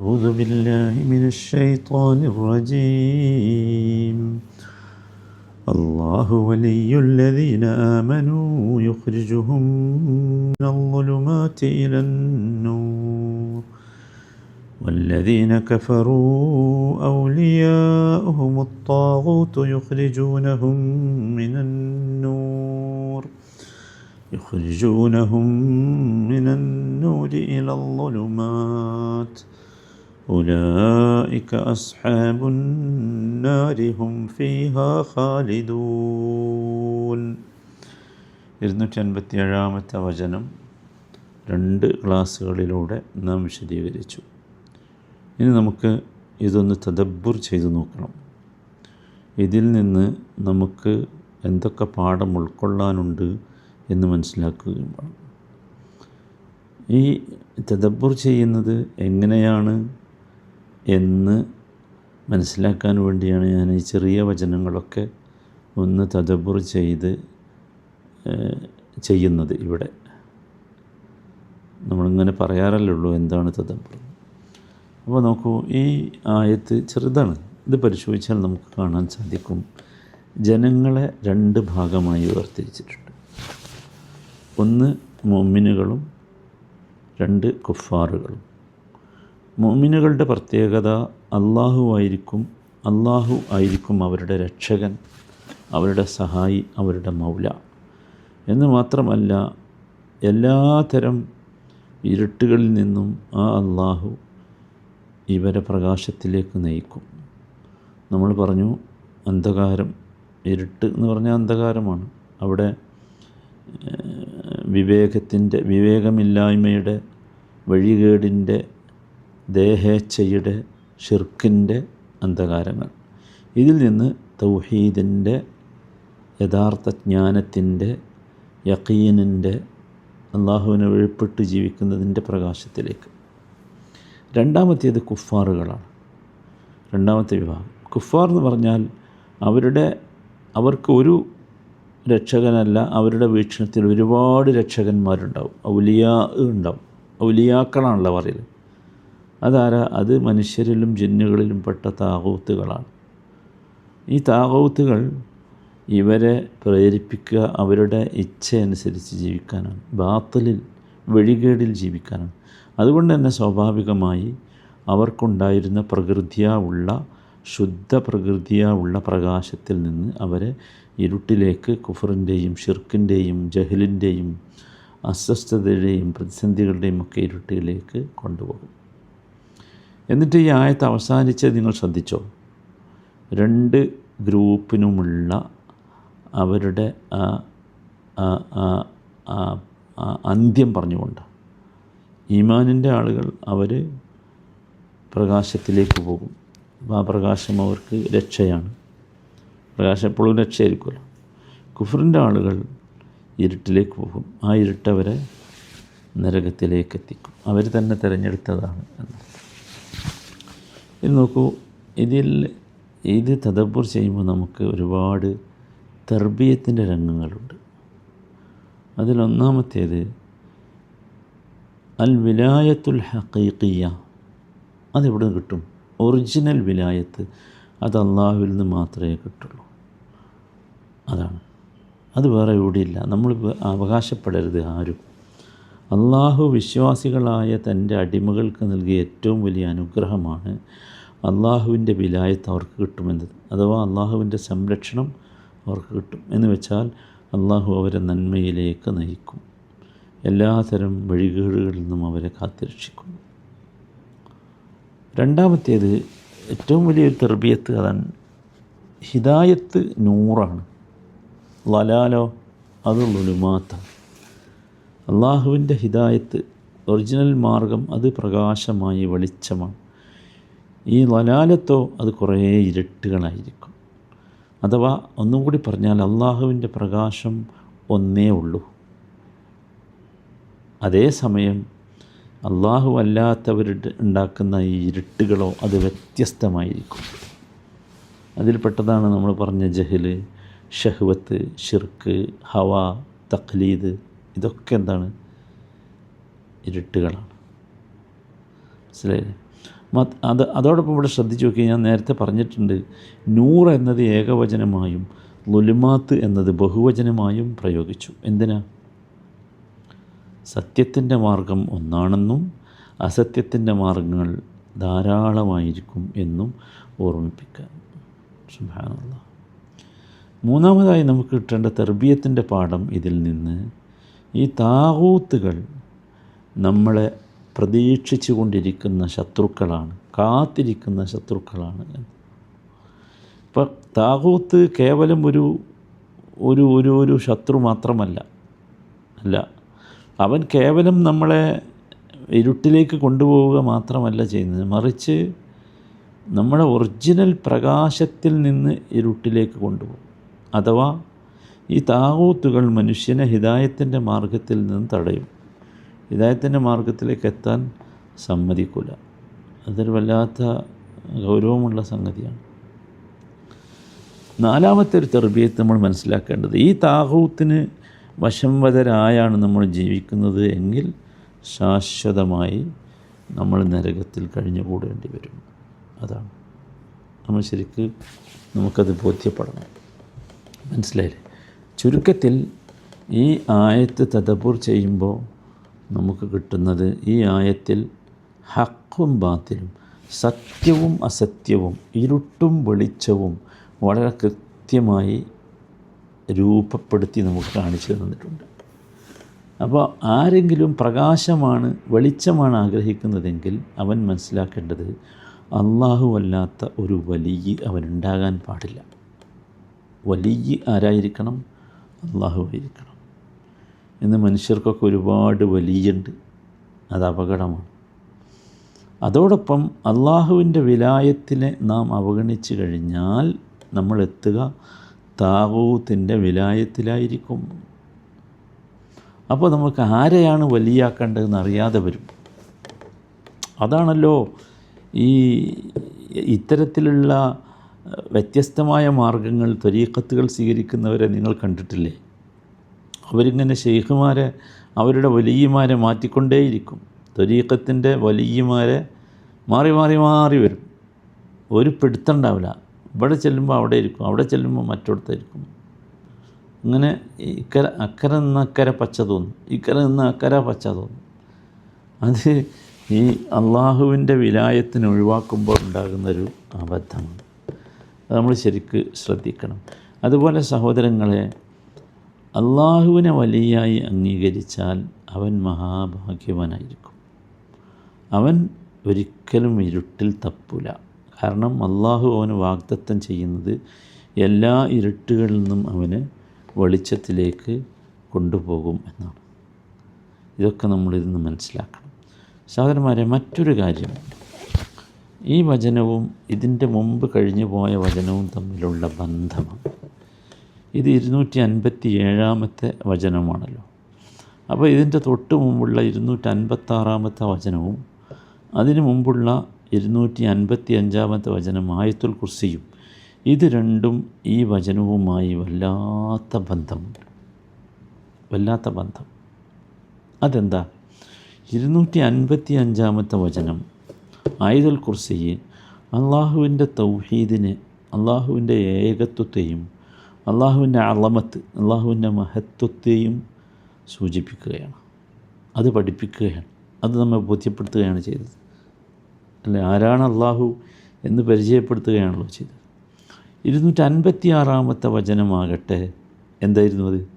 أعوذ بالله من الشيطان الرجيم. الله ولي الذين آمنوا يخرجهم من الظلمات إلى النور. والذين كفروا أولياؤهم الطاغوت يخرجونهم من النور. يخرجونهم من النور إلى الظلمات. أولئك أصحاب النار هم فيها خالدون ഇരുന്നൂറ്റി അൻപത്തി ഏഴാമത്തെ വചനം രണ്ട് ക്ലാസ്സുകളിലൂടെ നാം വിശദീകരിച്ചു ഇനി നമുക്ക് ഇതൊന്ന് തദബ്ബുർ ചെയ്തു നോക്കണം ഇതിൽ നിന്ന് നമുക്ക് എന്തൊക്കെ പാഠം ഉൾക്കൊള്ളാനുണ്ട് എന്ന് മനസ്സിലാക്കുകയും വേണം ഈ തദബ്ബുർ ചെയ്യുന്നത് എങ്ങനെയാണ് എന്ന് മനസ്സിലാക്കാൻ വേണ്ടിയാണ് ഞാൻ ഈ ചെറിയ വചനങ്ങളൊക്കെ ഒന്ന് തദബുർ ചെയ്ത് ചെയ്യുന്നത് ഇവിടെ. നമ്മളിങ്ങനെ പറയാറല്ലേ ഉള്ളൂ എന്താണ് തദബുർ. അപ്പോൾ നോക്കൂ ഈ ആയത്ത് ചെറുതാണ്. ഇത് പരിശോധിച്ചാൽ നമുക്ക് കാണാൻ സാധിക്കും. ജനങ്ങളെ രണ്ട് ഭാഗമായി വേർതിരിച്ചിട്ടുണ്ട്. ഒന്ന് മൊമ്മിനുകളും രണ്ട് കുഫാറുകളും. മൊമിനുകളുടെ പ്രത്യേകത അള്ളാഹു ആയിരിക്കും അള്ളാഹു ആയിരിക്കും അവരുടെ രക്ഷകൻ അവരുടെ സഹായി അവരുടെ മൗല. എന്ന് മാത്രമല്ല എല്ലാതരം ഇരുട്ടുകളിൽ നിന്നും ആ അള്ളാഹു ഇവരെ പ്രകാശത്തിലേക്ക് നയിക്കും. നമ്മൾ പറഞ്ഞു അന്ധകാരം ഇരുട്ട് എന്ന് പറഞ്ഞാൽ അന്ധകാരമാണ്. അവിടെ വിവേകത്തിന്റെ വിവേകമില്ലായ്മയുടെ വഴികേടിന്റെ ദേഹേച്ഛയുടെ ഷിർക്കിന്റെ അന്ധകാരങ്ങൾ. ഇതിൽ നിന്ന് തൗഹീദിന്റെ യഥാർത്ഥ ജ്ഞാനത്തിന്റെ യക്കീനിന്റെ അള്ളാഹുവിനെ വെളിപ്പെട്ട് ജീവിക്കുന്നതിന്റെ പ്രകാശത്തിലേക്ക്. രണ്ടാമത്തേത് കുഫാറുകളാണ്. രണ്ടാമത്തെ വിഭാഗം. കുഫാർ എന്ന് പറഞ്ഞാൽ അവരുടെ അവർക്ക് ഒരു രക്ഷകനല്ല അവരുടെ വീക്ഷണത്തിൽ ഒരുപാട് രക്ഷകന്മാരുണ്ടാവും. ഔലിയാ ഉണ്ടാവും. ഔലിയാക്കളാണല്ലോ പറയുന്നത്. അതാരാ? അത് മനുഷ്യരിലും ജിന്നുകളിലും പെട്ട താകൂത്തുകളാണ് ഈ താകൂത്തുകൾ ഇവരെ പ്രേരിപ്പിക്കുക അവരുടെ ഇച്ഛയനുസരിച്ച് ജീവിക്കാനാണ്. ബാത്തലിൽ വഴികേടിൽ ജീവിക്കാനാണ്. അതുകൊണ്ട് തന്നെ സ്വാഭാവികമായി അവർക്കുണ്ടായിരുന്ന പ്രകൃതിയാ ഉള്ള ശുദ്ധ പ്രകൃതിയാ ഉള്ള പ്രകാശത്തിൽ നിന്ന് അവരെ ഇരുട്ടിലേക്ക് കുഫറിന്റെയും ഷിർക്കിന്റെയും ജഹലിന്റെയും അസ്വസ്ഥതയുടെയും പ്രതിസന്ധികളുടെയും ഒക്കെ ഇരുട്ടിലേക്ക് കൊണ്ടുപോകും. എന്നിട്ട് ഈ ആയത്ത് അവസാനിച്ചത് നിങ്ങൾ ശ്രദ്ധിച്ചോ? രണ്ട് ഗ്രൂപ്പിനുമുള്ള അവരുടെ അന്ത്യം പറഞ്ഞുകൊണ്ട് ഈമാനിന്റെ ആളുകൾ അവർ പ്രകാശത്തിലേക്ക് പോകും. ആ പ്രകാശം അവർക്ക് രക്ഷയാണ്. പ്രകാശം എപ്പോഴും രക്ഷയായിരിക്കുമല്ലോ. കുഫറിന്റെ ആളുകൾ ഇരുട്ടിലേക്ക് പോകും. ആ ഇരുട്ടവരെ നരകത്തിലേക്ക് എത്തിക്കും. അവർ തന്നെ തിരഞ്ഞെടുത്തതാണ് എന്ന്. ഇത് നോക്കൂ ഇതിൽ ഇത് തദബ്ബുർ ചെയ്യുമ്പോൾ നമുക്ക് ഒരുപാട് തർബീയത്തിന്റെ രംഗങ്ങളുണ്ട്. അതിലൊന്നാമത്തേത് അൽ വിലായത്തുൽ ഹക്കീക്കിയ അതെവിടെ നിന്ന് കിട്ടും? ഒറിജിനൽ വിലായത്ത് അത് അള്ളാഹുവിൽ നിന്ന് മാത്രമേ കിട്ടുള്ളൂ. അതാണ്. അത് വേറെ എവിടെയില്ല. നമ്മൾ അവകാശപ്പെടരുത് ആരും. അള്ളാഹു വിശ്വാസികളായ തന്റെ അടിമകൾക്ക് നൽകിയ ഏറ്റവും വലിയ അനുഗ്രഹമാണ് അള്ളാഹുവിന്റെ വിലായത്ത് അവർക്ക് കിട്ടുമെന്നത് അഥവാ അള്ളാഹുവിന്റെ സംരക്ഷണം അവർക്ക് കിട്ടും. എന്ന് വെച്ചാൽ അള്ളാഹു അവരെ നന്മയിലേക്ക് നയിക്കും. എല്ലാതരം വഴികേടുകളിൽ നിന്നും അവരെ കാത്തിരക്ഷിക്കും. രണ്ടാമത്തേത് ഏറ്റവും വലിയൊരു തെർബിയത്ത് അതാണ് ഹിദായത്ത് നൂറാണ്. ലലാലോ അത് ലുലുമാത്താണ് അള്ളാഹുവിന്റെ ഹിദായത്ത് ഒറിജിനൽ മാർഗം അത് പ്രകാശമായി വെളിച്ചമാണ്. ഈ ലലാലത്തോ അത് കുറേ ഇരുട്ടുകളായിരിക്കും. അഥവാ ഒന്നും കൂടി പറഞ്ഞാൽ അള്ളാഹുവിന്റെ പ്രകാശം ഒന്നേ ഉള്ളൂ. അതേസമയം അള്ളാഹു അല്ലാത്തവരുടെ ഉണ്ടാക്കുന്ന ഈ ഇരുട്ടുകളോ അത് വ്യത്യസ്തമായിരിക്കും. അതിൽപ്പെട്ടതാണ് നമ്മൾ പറഞ്ഞ ജഹൽ ഷഹ്വത്ത് ഷിർക്ക് ഹവ തഖ്ലീദ് ഇതൊക്കെ എന്താണ്? ഇരുട്ടുകളാണ്. മനസ്സിലായില്ലേ? അത് അതോടൊപ്പം ഇവിടെ ശ്രദ്ധിച്ചു നോക്കി ഞാൻ നേരത്തെ പറഞ്ഞിട്ടുണ്ട് നൂർ എന്നത് ഏകവചനമായും ലുലുമാത്ത് എന്നത് ബഹുവചനമായും പ്രയോഗിച്ചു. എന്തിനാ? സത്യത്തിന്റെ മാർഗം ഒന്നാണെന്നും അസത്യത്തിന്റെ മാർഗങ്ങൾ ധാരാളമായിരിക്കും എന്നും ഓർമ്മിപ്പിക്കാൻ. മൂന്നാമതായി നമുക്ക് കിട്ടേണ്ട തെർബീയത്തിന്റെ പാഠം ഇതിൽ നിന്ന് ഈ താകൂത്തുകൾ നമ്മളെ പ്രതീക്ഷിച്ചു കൊണ്ടിരിക്കുന്ന ശത്രുക്കളാണ് കാത്തിരിക്കുന്ന ശത്രുക്കളാണ് ഇപ്പം താകൂത്ത് കേവലം ഒരു ഒരു ഒരു ഒരു ശത്രു മാത്രമല്ല. അല്ല അവൻ കേവലം നമ്മളെ ഇരുട്ടിലേക്ക് കൊണ്ടുപോവുക മാത്രമല്ല ചെയ്യുന്നത്. മറിച്ച് നമ്മുടെ ഒറിജിനൽ പ്രകാശത്തിൽ നിന്ന് ഇരുട്ടിലേക്ക് കൊണ്ടുപോകും. അഥവാ ഈ താകൂത്തുകൾ മനുഷ്യനെ ഹിദായത്തിന്റെ മാർഗത്തിൽ നിന്ന് തടയും. ഹിദായത്തിന്റെ മാർഗത്തിലേക്ക് എത്താൻ സമ്മതിക്കില്ല അതൊരു വല്ലാത്ത ഗൗരവമുള്ള സംഗതിയാണ്. നാലാമത്തെ ഒരു തെർബിയത്ത് നമ്മൾ മനസ്സിലാക്കേണ്ടത് ഈ താഹൂത്തിന് വശംവതരായാണ് നമ്മൾ ജീവിക്കുന്നത് എങ്കിൽ ശാശ്വതമായി നമ്മൾ നരകത്തിൽ കഴിഞ്ഞുകൂടേണ്ടി വരും. അതാണ്. നമ്മൾ ശരിക്ക് നമുക്കത് ബോധ്യപ്പെടണം. മനസ്സിലായില്ലേ? ചുരുക്കത്തിൽ ഈ ആയത്ത് തദബൂർ ചെയ്യുമ്പോൾ നമുക്ക് കിട്ടുന്നത് ഈ ആയത്തിൽ ഹക്കും ബാത്തിലും സത്യവും അസത്യവും ഇരുട്ടും വെളിച്ചവും വളരെ കൃത്യമായി രൂപപ്പെടുത്തി നമുക്ക് കാണിച്ചു തന്നിട്ടുണ്ട്. അപ്പോൾ ആരെങ്കിലും പ്രകാശമാണ് വെളിച്ചമാണ് ആഗ്രഹിക്കുന്നതെങ്കിൽ അവൻ മനസ്സിലാക്കേണ്ടത് അള്ളാഹു അല്ലാത്ത ഒരു വലിയ അവനുണ്ടാകാൻ പാടില്ല. വലിയ ആരായിരിക്കണം? അള്ളാഹു ആയിരിക്കണം ഇന്ന് മനുഷ്യർക്കൊക്കെ ഒരുപാട് വലിയുണ്ട്. അത് അപകടമാണ്. അതോടൊപ്പം അള്ളാഹുവിന്റെ വിലായത്തിനെ നാം അവഗണിച്ചു കഴിഞ്ഞാൽ നമ്മൾ എത്തുക താവൂത്തിന്റെ വിലായത്തിലായിരിക്കും. അപ്പോൾ നമുക്ക് ആരെയാണ് വലിയാക്കേണ്ടതെന്ന് അറിയാതെ വരും. അതാണല്ലോ ഈ ഇത്തരത്തിലുള്ള വ്യത്യസ്തമായ മാർഗങ്ങൾ ത്വരീക്കത്തുകൾ സ്വീകരിക്കുന്നവരെ നിങ്ങൾ കണ്ടിട്ടില്ലേ? അവരിങ്ങനെ ഷെയ്ഖുമാരെ അവരുടെ വലിയമാരെ മാറ്റിക്കൊണ്ടേയിരിക്കും. ത്വരീക്കത്തിന്റെ വലിയമാരെ മാറി മാറി മാറി വരും. ഒരു പിടുത്തണ്ടാവില്ല. ഇവിടെ ചെല്ലുമ്പോൾ അവിടെ ഇരിക്കും അവിടെ ചെല്ലുമ്പോൾ മറ്റിടത്തായിരിക്കും അങ്ങനെ ഇക്കര അക്കര നിന്ന് അക്കര പച്ച തോന്നും. ഇക്കര നിന്ന് അക്കര പച്ച തോന്നും. അത് ഈ അള്ളാഹുവിന്റെ വിലായത്തിന് ഒഴിവാക്കുമ്പോൾ ഉണ്ടാകുന്നൊരു അബദ്ധമാണ്. നമ്മൾ ശരിക്ക് ശ്രദ്ധിക്കണം. അതുപോലെ സഹോദരങ്ങളെ അള്ളാഹുവിനെ വലിയായി അംഗീകരിച്ചാൽ അവൻ മഹാഭാഗ്യവാനായിരിക്കും. അവൻ ഒരിക്കലും ഇരുട്ടിൽ തപ്പില്ല കാരണം അള്ളാഹു അവന് വാഗ്ദത്തം ചെയ്യുന്നത് എല്ലാ ഇരുട്ടുകളിൽ നിന്നും അവന് വെളിച്ചത്തിലേക്ക് കൊണ്ടുപോകും എന്നാണ്. ഇതൊക്കെ നമ്മളിരുന്ന് മനസ്സിലാക്കണം. സഹോദരന്മാരെ മറ്റൊരു കാര്യം. ഈ വചനവും ഇതിന്റെ മുമ്പ് കഴിഞ്ഞു പോയ വചനവും തമ്മിലുള്ള ബന്ധമാണ് ഇത് ഇരുന്നൂറ്റി അൻപത്തി ഏഴാമത്തെ വചനമാണല്ലോ. അപ്പോൾ ഇതിന്റെ തൊട്ട് മുമ്പുള്ള ഇരുന്നൂറ്റി അൻപത്താറാമത്തെ വചനവും അതിനു മുമ്പുള്ള ഇരുന്നൂറ്റി അൻപത്തി അഞ്ചാമത്തെ വചനം ആയത്തുൽ കുർസിയും ഇത് രണ്ടും ഈ വചനവുമായി വല്ലാത്ത ബന്ധമുണ്ട് വല്ലാത്ത ബന്ധം. അതെന്താ? ഇരുന്നൂറ്റി അൻപത്തി അഞ്ചാമത്തെ വചനം ആയുധൽ കുർസിയെ അള്ളാഹുവിന്റെ തൗഹീദിനെ അള്ളാഹുവിന്റെ ഏകത്വത്തെയും അള്ളാഹുവിന്റെ അളമത്ത് അള്ളാഹുവിന്റെ മഹത്വത്തെയും സൂചിപ്പിക്കുകയാണ്. അത് പഠിപ്പിക്കുകയാണ്. അത് നമ്മെ ബോധ്യപ്പെടുത്തുകയാണ് ചെയ്തത്. അല്ലെ? ആരാണ് അള്ളാഹു എന്ന് പരിചയപ്പെടുത്തുകയാണല്ലോ ചെയ്തത്. ഇരുന്നൂറ്റൻപത്തി ആറാമത്തെ വചനമാകട്ടെ. എന്തായിരുന്നു അത്?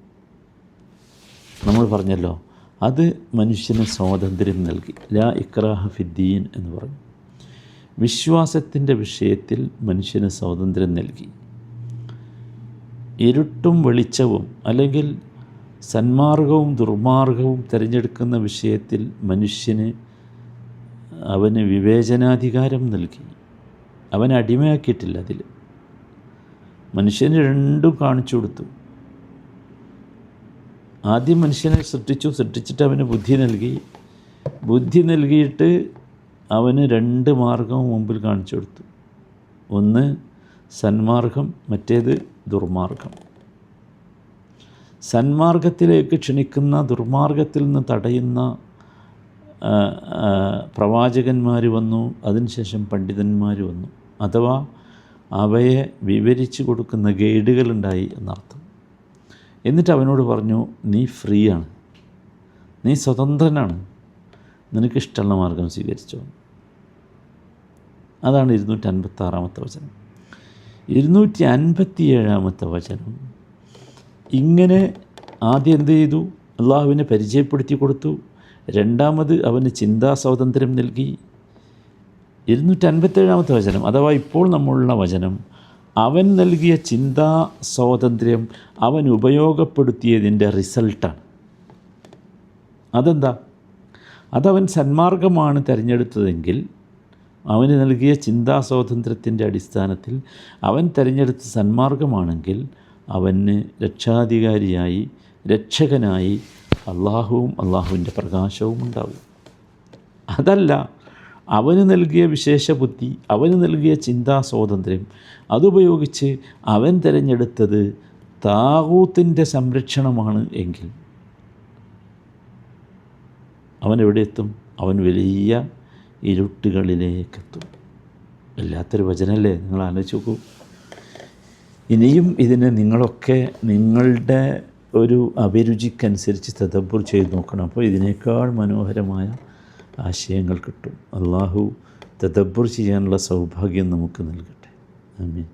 നമ്മൾ പറഞ്ഞല്ലോ അത് മനുഷ്യന് സ്വാതന്ത്ര്യം നൽകി. ലാ ഇക്രാഹ ഫിദ്ദീൻ എന്ന് പറഞ്ഞു. വിശ്വാസത്തിന്റെ വിഷയത്തിൽ മനുഷ്യന് സ്വാതന്ത്ര്യം നൽകി. ഇരുട്ടും വെളിച്ചവും അല്ലെങ്കിൽ സന്മാർഗവും ദുർമാർഗവും തിരഞ്ഞെടുക്കുന്ന വിഷയത്തിൽ മനുഷ്യന് അവന് വിവേചനാധികാരം നൽകി. അവനെ അടിമയാക്കിയിട്ടില്ല അതിൽ. മനുഷ്യന് രണ്ടും കാണിച്ചു കൊടുത്തു. ആദ്യം മനുഷ്യനെ സൃഷ്ടിച്ചു. സൃഷ്ടിച്ചിട്ട് അവന് ബുദ്ധി നൽകി. ബുദ്ധി നൽകിയിട്ട് അവന് രണ്ട് മാർഗവും മുമ്പിൽ കാണിച്ചു കൊടുത്തു. ഒന്ന് സന്മാർഗം മറ്റേത് ദുർമാർഗം. സന്മാർഗത്തിലേക്ക് ക്ഷണിക്കുന്ന ദുർമാർഗത്തിൽ നിന്ന് തടയുന്ന പ്രവാചകന്മാർ വന്നു അതിനുശേഷം പണ്ഡിതന്മാർ വന്നു. അഥവാ അവയെ വിവരിച്ചു കൊടുക്കുന്ന ഗൈഡുകളുണ്ടായി എന്നർത്ഥം. എന്നിട്ട് അവനോട് പറഞ്ഞു നീ ഫ്രീയാണ്. നീ സ്വതന്ത്രനാണ്. നിനക്കിഷ്ടമുള്ള മാർഗം സ്വീകരിച്ചോ. അതാണ് ഇരുന്നൂറ്റി അൻപത്താറാമത്തെ വചനം. ഇരുന്നൂറ്റി അൻപത്തി ഏഴാമത്തെ വചനം. ഇങ്ങനെ ആദ്യം എന്ത് ചെയ്തു? അള്ളാഹുവിനെ പരിചയപ്പെടുത്തി കൊടുത്തു. രണ്ടാമത് അവന് ചിന്താ സ്വാതന്ത്ര്യം നൽകി. ഇരുന്നൂറ്റി അൻപത്തേഴാമത്തെ വചനം. അഥവാ ഇപ്പോൾ നമ്മളുള്ള വചനം അവൻ നൽകിയ ചിന്താ സ്വാതന്ത്ര്യം അവൻ ഉപയോഗപ്പെടുത്തിയതിന്റെ റിസൾട്ടാണ്. അതെന്താ? അതവൻ സന്മാർഗമാണ് തിരഞ്ഞെടുത്തതെങ്കിൽ അവന് നൽകിയ ചിന്താ സ്വാതന്ത്ര്യത്തിന്റെ അടിസ്ഥാനത്തിൽ അവൻ തിരഞ്ഞെടുത്ത സന്മാർഗമാണെങ്കിൽ അവന് രക്ഷാധികാരിയായി രക്ഷകനായി അള്ളാഹുവും അള്ളാഹുവിന്റെ പ്രകാശവും ഉണ്ടാവും. അതല്ല അവന് നൽകിയ വിശേഷ ബുദ്ധി അവന് നൽകിയ ചിന്താ സ്വാതന്ത്ര്യം അതുപയോഗിച്ച് അവൻ തിരഞ്ഞെടുത്തത് താകൂത്തിന്റെ സംരക്ഷണമാണ് എങ്കിൽ അവൻ എവിടെ എത്തും? അവൻ വലിയ ഇരുട്ടുകളിലേക്കെത്തും. വല്ലാത്തൊരു വചനമല്ലേ നിങ്ങൾ ആലോചിച്ച് നോക്കൂ. ഇനിയും ഇതിനെ നിങ്ങളൊക്കെ നിങ്ങളുടെ ഒരു അഭിരുചിക്കനുസരിച്ച് തദബ്ബർ ചെയ്ത് നോക്കണം. അപ്പോൾ ഇതിനേക്കാൾ മനോഹരമായ ആശയങ്ങൾ കിട്ടും. അള്ളാഹു തദബ്ബർ ചെയ്യാനുള്ള സൗഭാഗ്യം നമുക്ക് നൽകട്ടെ. ആമീൻ.